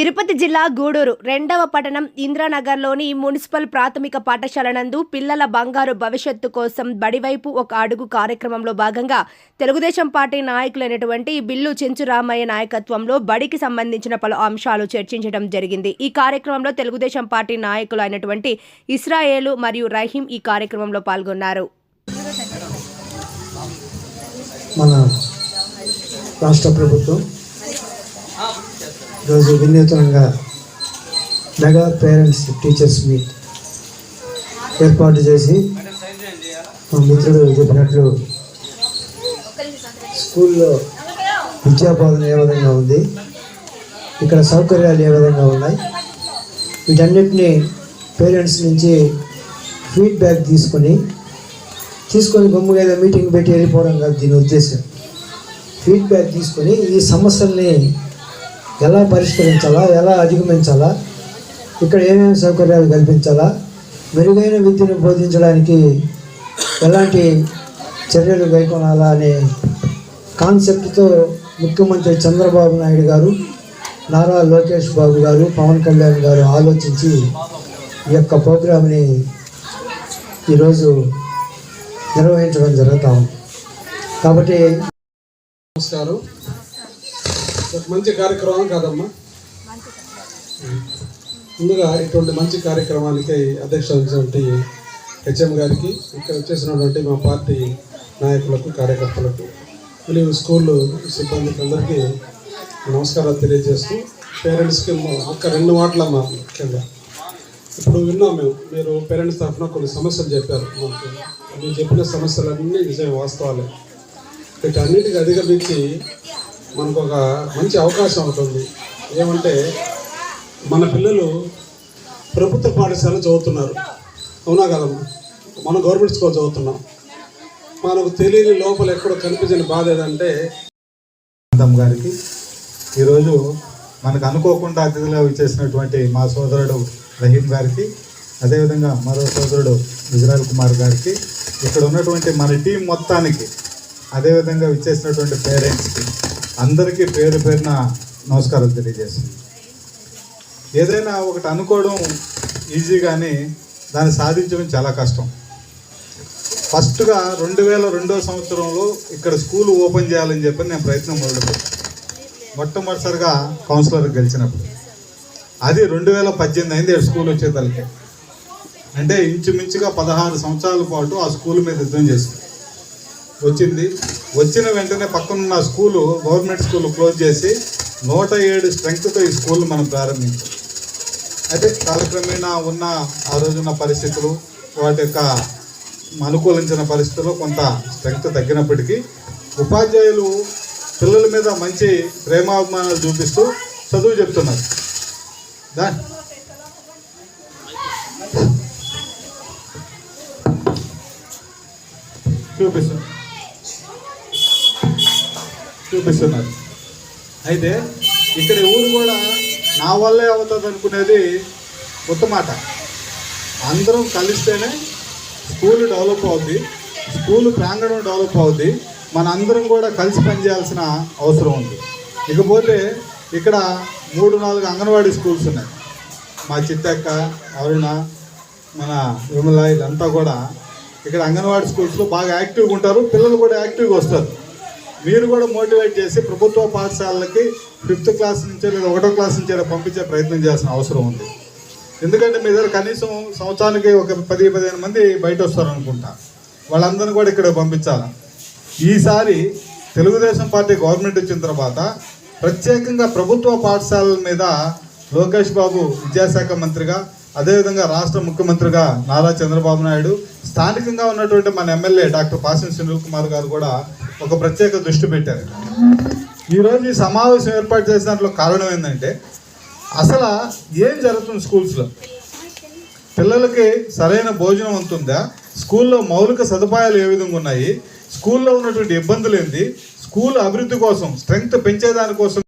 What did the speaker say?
తిరుపతి జిల్లా గూడూరు రెండవ పట్టణం ఇంద్రానగర్లోని మున్సిపల్ ప్రాథమిక పాఠశాల నందు పిల్లల బంగారు భవిష్యత్తు కోసం బడివైపు ఒక అడుగు కార్యక్రమంలో భాగంగా తెలుగుదేశం పార్టీ నాయకులైనటువంటి బిల్లు చెంచురామయ్య నాయకత్వంలో బడికి సంబంధించిన పలు అంశాలు చర్చించడం జరిగింది. ఈ కార్యక్రమంలో తెలుగుదేశం పార్టీ నాయకులు అయినటువంటి ఇస్రాయేలు మరియు రహీం ఈ కార్యక్రమంలో పాల్గొన్నారు. మన రాష్ట్ర ప్రభుత్వం ఈరోజు వినూతనంగా మెగా పేరెంట్స్ టీచర్స్ మీట్ ఏర్పాటు చేసి మా మిత్రుడు చెప్పినట్లు స్కూల్లో విద్యాబోధన ఏ విధంగా ఉంది ఇక్కడ సౌకర్యాలు ఏ విధంగా ఉన్నాయి వీటన్నిటినీ పేరెంట్స్ నుంచి ఫీడ్బ్యాక్ తీసుకొని తీసుకొని గమ్ముగా ఏదో మీటింగ్ పెట్టి వెళ్ళిపోవడం కాదు దీని ఉద్దేశం. ఫీడ్బ్యాక్ తీసుకొని ఈ సమస్యల్ని ఎలా పరిష్కరించాలా ఎలా అధిగమించాలా ఇక్కడ ఏమేమి సౌకర్యాలు కల్పించాలా మెరుగైన విద్యను బోధించడానికి ఎలాంటి చర్యలు కైకొనాలా అనే కాన్సెప్ట్తో ముఖ్యమంత్రి చంద్రబాబు నాయుడు గారు నారా లోకేష్ బాబు గారు పవన్ కళ్యాణ్ గారు ఆలోచించి ఈ యొక్క ప్రోగ్రామ్ని ఈరోజు నిర్వహించడం జరుగుతూ ఉంది. కాబట్టి నమస్కారం. మంచి కార్యక్రమం కాదమ్మా. ముందుగా ఇటువంటి మంచి కార్యక్రమానికి అధ్యక్ష వహించినటువంటి హెచ్ఎం గారికి ఇక్కడ వచ్చేసినటువంటి మా పార్టీ నాయకులకు కార్యకర్తలకు మరియు స్కూల్ సిబ్బందికి అందరికీ నమస్కారాలు తెలియజేస్తూ పేరెంట్స్కి ఒక్క రెండు మాటలమ్మా ముఖ్యంగా. ఇప్పుడు విన్నాం మేము మీరు పేరెంట్స్ తరఫున కొన్ని సమస్యలు చెప్పారు. మాకు మీరు చెప్పిన సమస్యలన్నీ నిజమే వాస్తవాలే. వీటన్నిటికీ అధిగమించి మనకు ఒక మంచి అవకాశం ఉంటుంది ఏమంటే మన పిల్లలు ప్రభుత్వ పాఠశాల చదువుతున్నారు. అవునా కదమ్మా? మనం గవర్నమెంట్ స్కూల్ చదువుతున్నాం. మనకు తెలియని లోపల ఎక్కడ కనిపించని బాధ ఏదంటే అనంతం గారికి ఈరోజు మనకు అనుకోకుండా అతిథిగా ఇచ్చేసినటువంటి మా సోదరుడు రహీం గారికి అదేవిధంగా మరో సోదరుడు గుజరాల్ కుమార్ గారికి ఇక్కడ ఉన్నటువంటి మన టీం మొత్తానికి అదేవిధంగా ఇచ్చేసినటువంటి పేరెంట్స్కి అందరికీ పేరు పేరున నమస్కారం తెలియజేస్తుంది. ఏదైనా ఒకటి అనుకోవడం ఈజీ కానీ దాన్ని సాధించడం చాలా కష్టం. ఫస్ట్గా రెండు వేల రెండో సంవత్సరంలో ఇక్కడ స్కూల్ ఓపెన్ చేయాలని చెప్పి నేను ప్రయత్నం మొదలుపెట్టాను. మొట్టమొదటిసారిగా కౌన్సిలర్ గెలిచినప్పుడు. అది రెండు వేల పద్దెనిమిది అయింది స్కూల్ స్కూల్ వచ్చేతలకే. అంటే ఇంచుమించుగా పదహారు సంవత్సరాల పాటు ఆ స్కూల్ మీద యుద్ధం చేసింది. వచ్చింది. వచ్చిన వెంటనే పక్కనున్న స్కూలు గవర్నమెంట్ స్కూల్ క్లోజ్ చేసి నూట ఏడు స్ట్రెంగ్త్తో ఈ స్కూల్ మనం ప్రారంభించాం. అయితే కాలక్రమేణా ఉన్న ఆ రోజున్న పరిస్థితులు వాటి యొక్క అనుకూలించిన పరిస్థితుల్లో కొంత స్ట్రెంగ్త్ తగ్గినప్పటికీ ఉపాధ్యాయులు పిల్లల మీద మంచి ప్రేమాభిమానాలు చూపిస్తూ చదువు చెప్తున్నారు. దా. చూపిస్తున్నారు చూపిస్తున్నారు. అయితే ఇక్కడ ఊరు కూడా నా వల్లే అవుతుంది అనుకునేది కొత్త మాట. అందరం కలిస్తేనే స్కూల్ డెవలప్ అవుద్ది స్కూల్ ప్రాంగణం డెవలప్ అవుద్ది మన అందరం కూడా కలిసి పనిచేయాల్సిన అవసరం ఉంది. ఇకపోతే ఇక్కడ మూడు నాలుగు అంగన్వాడీ స్కూల్స్ ఉన్నాయి. మా చిత్తక్క అరుణ మన విమల ఇదంతా కూడా ఇక్కడ అంగన్వాడీ స్కూల్స్లో బాగా యాక్టివ్గా ఉంటారు పిల్లలు కూడా యాక్టివ్గా వస్తారు. మీరు కూడా మోటివేట్ చేసి ప్రభుత్వ పాఠశాలలకి ఫిఫ్త్ క్లాస్ నుంచే లేదా ఒకటో క్లాస్ నుంచే పంపించే ప్రయత్నం చేయాల్సిన అవసరం ఉంది. ఎందుకంటే మీ దగ్గర కనీసం సంవత్సరానికి ఒక పది పదిహేను మంది బయట వస్తారు అనుకుంటా వాళ్ళందరినీ కూడా ఇక్కడ పంపించాలి? ఈసారి తెలుగుదేశం పార్టీ గవర్నమెంట్ వచ్చిన తర్వాత ప్రత్యేకంగా ప్రభుత్వ పాఠశాలల మీద లోకేష్ బాబు విద్యాశాఖ మంత్రిగా అదేవిధంగా రాష్ట్ర ముఖ్యమంత్రిగా నారా చంద్రబాబు నాయుడు స్థానికంగా ఉన్నటువంటి మన ఎమ్మెల్యే డాక్టర్ పాసం సునీల్ కుమార్ గారు కూడా ఒక ప్రత్యేక దృష్టి పెట్టారు. ఈరోజు ఈ సమావేశం ఏర్పాటు చేసిన దాంట్లో కారణం ఏంటంటే అసలు ఏం జరుగుతుంది స్కూల్స్లో? పిల్లలకి సరైన భోజనం ఉంటుందా? స్కూల్లో మౌలిక సదుపాయాలు ఏ విధంగా ఉన్నాయి? స్కూల్లో ఉన్నటువంటి ఇబ్బందులు ఏంటి? స్కూల్ అభివృద్ధి కోసం స్ట్రెంగ్త్ పెంచేదానికోసం